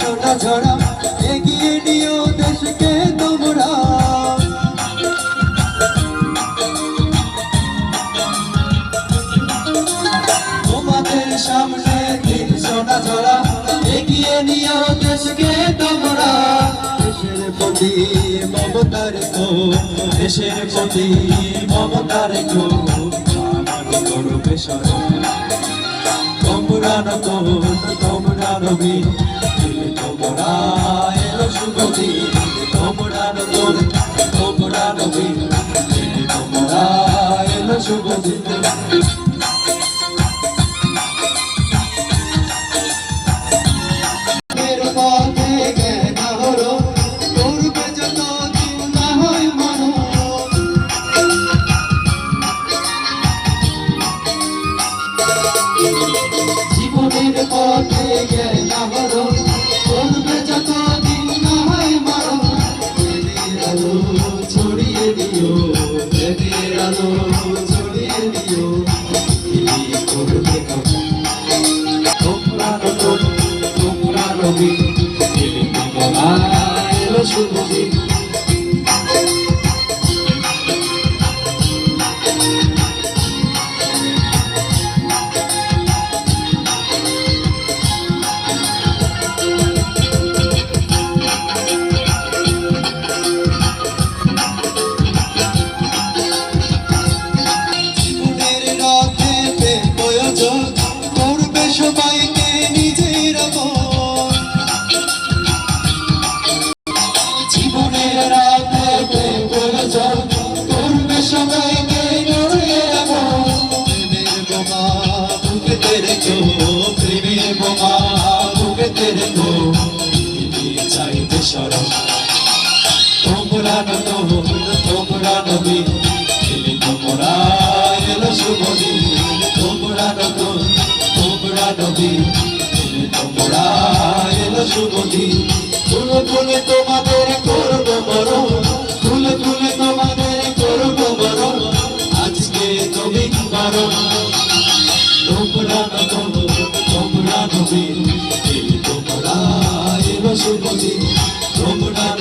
সোনা ঝরা নিও দেশকে তোমরা দেশের প্রতি মমতার তো দেশের প্রতি মমতার আমার করবে স্মরণ তোমরা নতুন তোমরা নবীন তোমরা এলো শুভদি তোমরা এলো শুভদি দিও এদের আলো ছড়িয়ে দিও করবে? তোমরা তোমরা এই তোমরা এলো শুভ বোমা বুকেতে রেখো প্রেমের বোমা বুকেতে রেখো চাইতে সরব তোমরা নতুন তোমরা এলে তোমরা এলো শুভ দিন তোমরা নতুন তোমরা এলে তোমরা এলো শুভ দিন ফুলে ফুলে তোমাদের করব বড় ফুলে ফুলে তোমাদের করব বড় আজকে তুমি বড় চলো তোমরা নবীন এই তোমরা এবার সুপতি তোমরা